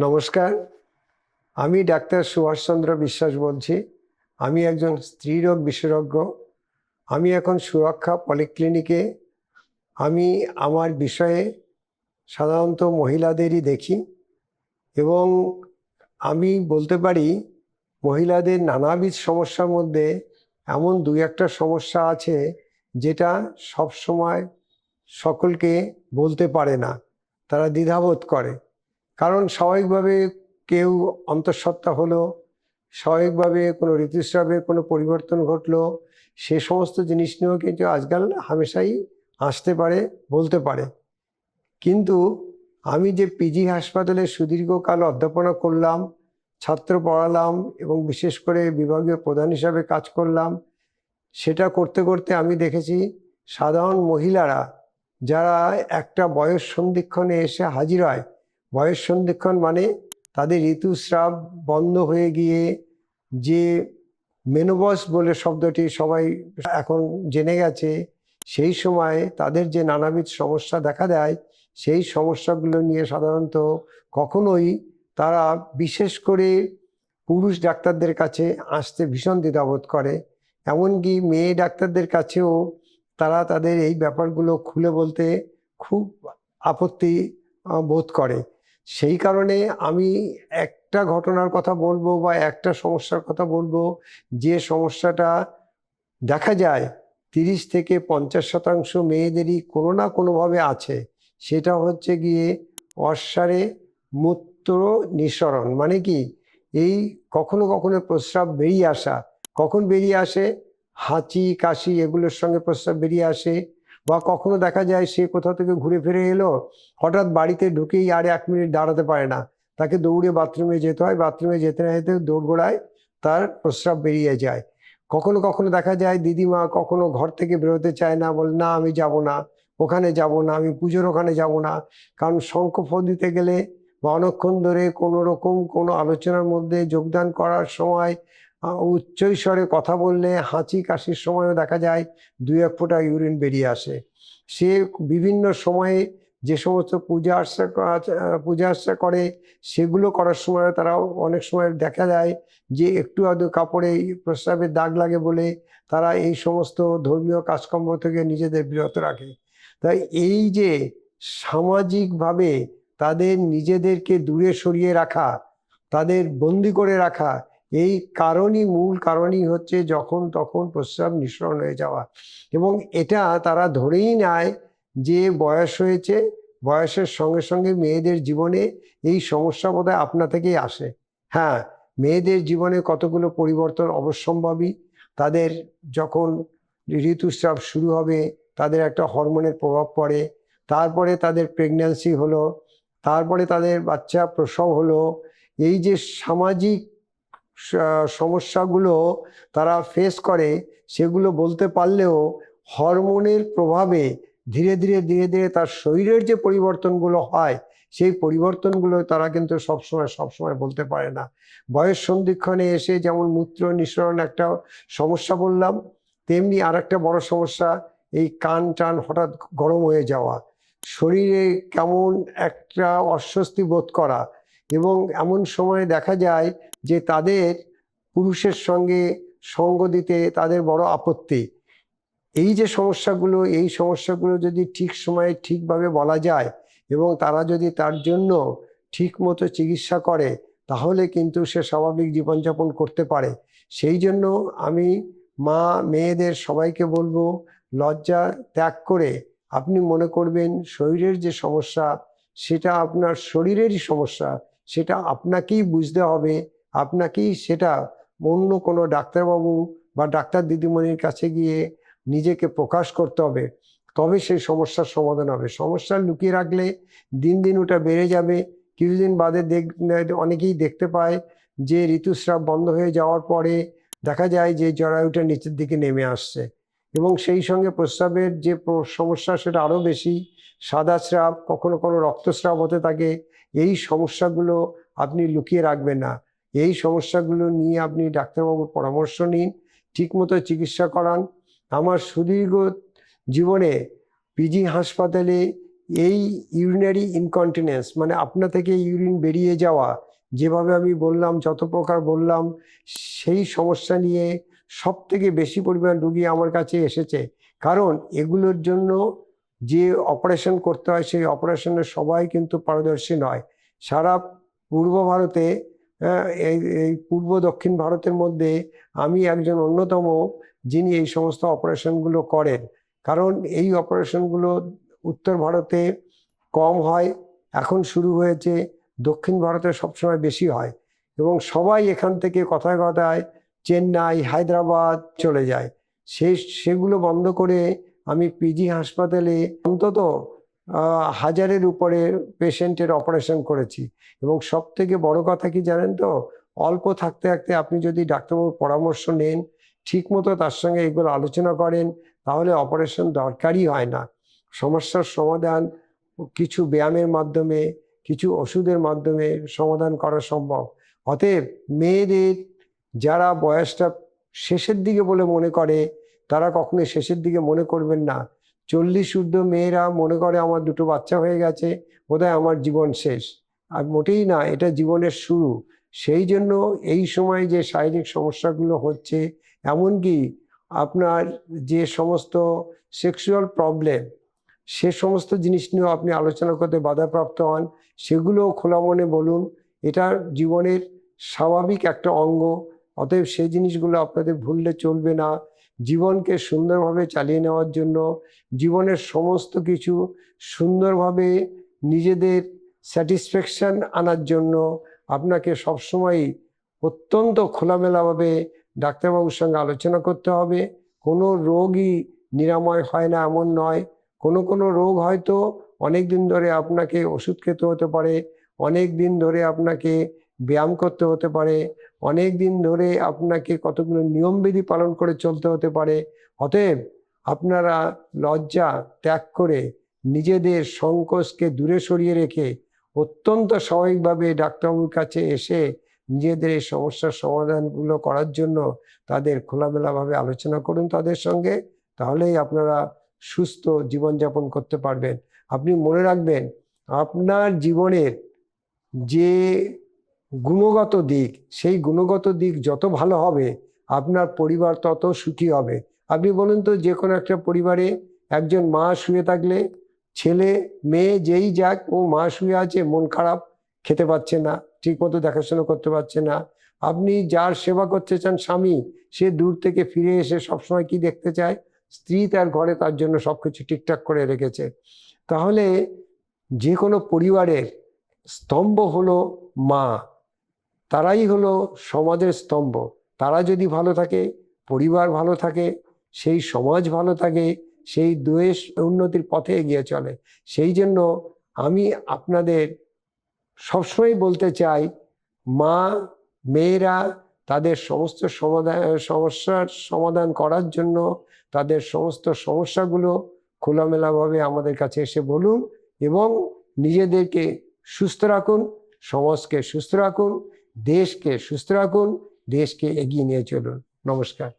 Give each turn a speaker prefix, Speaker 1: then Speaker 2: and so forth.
Speaker 1: নমস্কার। আমি ডাক্তার সুভাষচন্দ্র বিশ্বাস বলছি। আমি একজন স্ত্রীরোগ বিশেষজ্ঞ। আমি এখন সুরক্ষা পলিক্লিনিকে। আমি আমার বিষয়ে সাধারণত মহিলাদেরই দেখি এবং আমি বলতে পারি, মহিলাদের নানাবিধ সমস্যার মধ্যে এমন দুই একটা সমস্যা আছে যেটা সব সময় সকলকে বলতে পারে না। তারা দ্বিধাবোধ করে। কারণ স্বাভাবিকভাবে কেউ অন্তঃসত্ত্বা হলো, স্বাভাবিকভাবে কোনো ঋতুস্রাবের কোনো পরিবর্তন ঘটলো, সে সমস্ত জিনিস নিয়েও কিন্তু আজকাল হামেশাই আসতে পারে, বলতে পারে। কিন্তু আমি যে পিজি হাসপাতালে সুদীর্ঘকাল অধ্যাপনা করলাম, ছাত্র পড়ালাম এবং বিশেষ করে বিভাগীয় প্রধান হিসাবে কাজ করলাম, সেটা করতে করতে আমি দেখেছি সাধারণ মহিলারা যারা একটা বয়স সন্ধিক্ষণে এসে হাজির হয় বয়স সন্ধিক্ষণ মানে তাদের ঋতুস্রাব বন্ধ হয়ে গিয়ে যে মেনোবস বলে শব্দটি সবাই এখন জেনে গেছে, সেই সময় তাদের যে নানাবিধ সমস্যা দেখা দেয়, সেই সমস্যাগুলো নিয়ে সাধারণত কখনোই তারা বিশেষ করে পুরুষ ডাক্তারদের কাছে আসতে ভীষণ দ্বিধাবোধ করে। এমনকি মেয়ে ডাক্তারদের কাছেও তারা তাদের এই ব্যাপারগুলো খুলে বলতে খুব আপত্তি বোধ করে। সেই কারণে আমি একটা ঘটনার কথা বলব বা একটা সমস্যার কথা বলব, যে সমস্যাটা দেখা যায় তিরিশ থেকে পঞ্চাশ শতাংশ মেয়েদেরই কোনো না কোনোভাবে আছে। সেটা হচ্ছে গিয়ে অশ্বারে মূত্র নিঃসরণ মানে কি? এই কখনো কখনো প্রস্রাব বেরিয়ে আসা। কখন বেরিয়ে আসে? হাঁচি, কাশি এগুলোর সঙ্গে প্রস্রাব বেরিয়ে আসে। বা কখনো দেখা যায় সে কোথাও থেকে ঘুরে ফিরে এলো, হঠাৎ বাড়িতে ঢুকেই আর এক মিনিট দাঁড়াতে পারে না। তাকে দৌড়ে বাথরুমে যেতে হয়, বাথরুমে যেতে না যেতে দৌড়গোড়ায় তার প্রস্রাব বেরিয়ে যায়। কখনো কখনো দেখা যায় দিদিমা কখনো ঘর থেকে বেরোতে চায় না, বলে, না, আমি যাব না, ওখানে যাব না, আমি পুজোর ওখানে যাব না। কারণ শঙ্খ দিতে গেলে বা অনেকক্ষণ ধরে কোনো রকম কোনো আলোচনার মধ্যে যোগদান করার সময় উচ্চৈস্বরে কথা বললে হাঁচি কাশির সময়ও দেখা যায়, দুই এক ফোঁটা ইউরিন বেরিয়ে আসে। সে বিভিন্ন সময়ে যে সমস্ত পূজা আর্চা পূজা আর্চা করে, সেগুলো করার সময় তারাও অনেক সময় দেখা যায় যে একটু আধটু কাপড়ে প্রস্রাবের দাগ লাগে বলে তারা এই সমস্ত ধর্মীয় কাজকর্ম থেকে নিজেদের বিরত রাখে। তাই এই যে সামাজিকভাবে তাদের নিজেদেরকে দূরে সরিয়ে রাখা, তাদের বন্দি করে রাখা এই কারণই মূল কারণই হচ্ছে যখন তখন প্রস্রাব নিঃসরণ হয়ে যাওয়া। এবং এটা তারা ধরেই নেয় যে বয়স হয়েছে, বয়সের সঙ্গে সঙ্গে মেয়েদের জীবনে এই সমস্যা বোধহয় আপনা থেকেই আসে। হ্যাঁ মেয়েদের জীবনে কতগুলো পরিবর্তন অবশ্যম্ভাবী, তাদের যখন ঋতুস্রাব শুরু হবে, তাদের একটা হরমোনের প্রভাব পড়ে, তারপরে তাদের প্রেগন্যান্সি হলো, তারপরে তাদের বাচ্চা প্রসব হলো, এই যে সামাজিক সমস্যাগুলো তারা ফেস করে, সেগুলো বলতে পারলেও হরমোনের প্রভাবে ধীরে ধীরে ধীরে ধীরে তার শরীরের যে পরিবর্তনগুলো হয়, সেই পরিবর্তনগুলো তারা কিন্তু সবসময় সবসময় বলতে পারে না। বয়স সন্ধিক্ষণে এসে যেমন মূত্র নিঃসরণ একটা সমস্যা বললাম, তেমনি আর একটা বড় সমস্যা, এই কান টান হঠাৎ গরম হয়ে যাওয়া। শরীরে কেমন একটা অস্বস্তি বোধ করা এবং এমন সময় দেখা যায় যে তাদের পুরুষের সঙ্গে সঙ্গ দিতে তাদের বড় আপত্তি। এই যে সমস্যাগুলো, এই সমস্যাগুলো যদি ঠিক সময়ে ঠিকভাবে বলা যায় এবং তারা যদি তার জন্য ঠিক মতো চিকিৎসা করে, তাহলে কিন্তু সে স্বাভাবিক জীবনযাপন করতে পারে। সেই জন্য আমি মা, মেয়েদের সবাইকে বলব, লজ্জা ত্যাগ করে আপনি মনে করবেন শরীরের যে সমস্যা, সেটা আপনার শরীরেরই সমস্যা সেটা আপনাকেই বুঝতে হবে। আপনাকেই সেটা অন্য কোনো ডাক্তারবাবু বা ডাক্তার দিদিমণির কাছে গিয়ে নিজেকে প্রকাশ করতে হবে। তবে সেই সমস্যার সমাধান হবে। সমস্যা লুকিয়ে রাখলে দিন দিন ওটা বেড়ে যাবে। কিছুদিন বাদে দেখ, অনেকেই দেখতে পায় যে ঋতুস্রাব বন্ধ হয়ে যাওয়ার পরে দেখা যায় যে জরায়ুটা নিচের দিকে নেমে আসছে। এবং সেই সঙ্গে প্রস্রাবের যে সমস্যা সেটা আরও বেশি। সাদা স্রাব, কখনো কোনো রক্তস্রাব হতে থাকে। এই সমস্যাগুলো আপনি লুকিয়ে রাখবেন না। এই সমস্যাগুলো নিয়ে আপনি ডাক্তারবাবুর পরামর্শ নিন, ঠিকমতো চিকিৎসা করান। আমার সুদীর্ঘ জীবনে পিজি হাসপাতালে এই ইউরিনারি ইনকন্টিনেন্স মানে আপনা থেকে ইউরিন বেরিয়ে যাওয়া, যেভাবে আমি বললাম, যত প্রকার বললাম, সেই সমস্যা নিয়ে সব থেকে বেশি পরিমাণ রুগী আমার কাছে এসেছে। কারণ এগুলোর জন্য যে অপারেশন করতে হয়, সেই অপারেশনে সবাই কিন্তু পারদর্শী নয়। সারা পূর্ব ভারতে এই এই পূর্ব দক্ষিণ ভারতের মধ্যে আমি একজন অন্যতম যিনি এই সমস্ত অপারেশনগুলো করেন। কারণ এই অপারেশনগুলো উত্তর ভারতে কম হয়, এখন শুরু হয়েছে, দক্ষিণ ভারতে সবসময় বেশি হয় এবং সবাই এখান থেকে কথায় কথায় চেন্নাই, হায়দ্রাবাদ চলে যায়। সে, সেগুলো বন্ধ করে আমি পিজি হাসপাতালে অন্তত হাজারের উপরে পেশেন্টের অপারেশন করেছি। এবং সব থেকে বড় কথা কি জানেন তো? অল্প থাকতে থাকতে আপনি যদি ডাক্তারবাবুর পরামর্শ নেন ঠিক মতো তার সঙ্গে এগুলো আলোচনা করেন, তাহলে অপারেশন দরকারই হয় না। সমস্যার সমাধান কিছু ব্যায়ামের মাধ্যমে, কিছু ওষুধের মাধ্যমে সমাধান করা সম্ভব। অতএব মেয়েদের যারা বয়সটা শেষের দিকে বলে মনে করে তারা কখনোই শেষের দিকে মনে করবেন না। চল্লিশ ঊর্ধ্ব মেয়েরা মনে করে আমার দুটো বাচ্চা হয়ে গেছে, বোধহয় আমার জীবন শেষ। আর মোটেই না, এটা জীবনের শুরু। সেই জন্য এই সময় যে শারীরিক সমস্যাগুলো হচ্ছে, এমনকি আপনার যে সমস্ত সেক্সুয়াল প্রবলেম, সে সমস্ত জিনিস নিয়েও আপনি আলোচনা করতে বাধাপ্রাপ্ত হন সেগুলোও খোলা মনে বলুন, এটা জীবনের স্বাভাবিক একটা অঙ্গ। অতএব সেই জিনিসগুলো আপনাদের ভুললে চলবে না। জীবনকে সুন্দরভাবে চালিয়ে নেওয়ার জন্য, জীবনের সমস্ত কিছু সুন্দরভাবে নিজেদের স্যাটিসফ্যাকশন আনার জন্য আপনাকে সবসময় অত্যন্ত খোলামেলাভাবে ডাক্তারবাবুর সঙ্গে আলোচনা করতে হবে। কোনো রোগই নিরাময় হয় না, এমন নয়। কোনো কোনো রোগ হয়তো অনেক দিন ধরে আপনাকে ওষুধ খেতে হতে পারে অনেক দিন ধরে আপনাকে ব্যায়াম করতে হতে পারে। অনেক দিন ধরে আপনাকে কতগুলো নিয়মবিধি পালন করে চলতে হতে পারে। অতএব আপনারা লজ্জা ত্যাগ করে নিজেদের সংকোচকে দূরে সরিয়ে রেখে অত্যন্ত স্বাভাবিকভাবে ডাক্তারবাবুর কাছে এসে নিজেদের এই সমস্যার সমাধানগুলো করার জন্য তাদের খোলামেলাভাবে আলোচনা করুন তাদের সঙ্গে, তাহলেই আপনারা সুস্থ জীবনযাপন করতে পারবেন। আপনি মনে রাখবেন, আপনার জীবনের যে গুণগত দিক, সেই গুণগত দিক যত ভালো হবে, আপনার পরিবার তত সুখী হবে। আপনি বলুন তো, যে কোনো একটা পরিবারে একজন মা শুয়ে থাকলে, ছেলে, মেয়ে যেই যাক, ও মা শুয়ে আছে, মন খারাপ, খেতে পাচ্ছে না ঠিক মতো দেখাশোনা করতে পারছে না। আপনি যার সেবা করতে চান স্বামী, সে দূর থেকে ফিরে এসে সবসময় কি দেখতে চায়? স্ত্রী তার ঘরে তার জন্য সবকিছু ঠিকঠাক করে রেখেছে। তাহলে যে কোনো পরিবারের স্তম্ভ হলো মা। তারাই হলো সমাজের স্তম্ভ। তারা যদি ভালো থাকে, পরিবার ভালো থাকে, সেই সমাজ ভালো থাকে, সেই দেশ উন্নতির পথে এগিয়ে চলে। সেই জন্য আমি আপনাদের সবসময় বলতে চাই, মা, মেয়েরা তাদের সমস্ত সমাধান সমস্যার সমাধান করার জন্য তাদের সমস্ত সমস্যাগুলো খোলামেলাভাবে আমাদের কাছে এসে বলুন এবং নিজেদেরকে সুস্থ রাখুন, সমাজকে সুস্থ রাখুন দেশকে সুস্থ রাখুন দেশকে এগিয়ে নিয়ে চলুন। নমস্কার।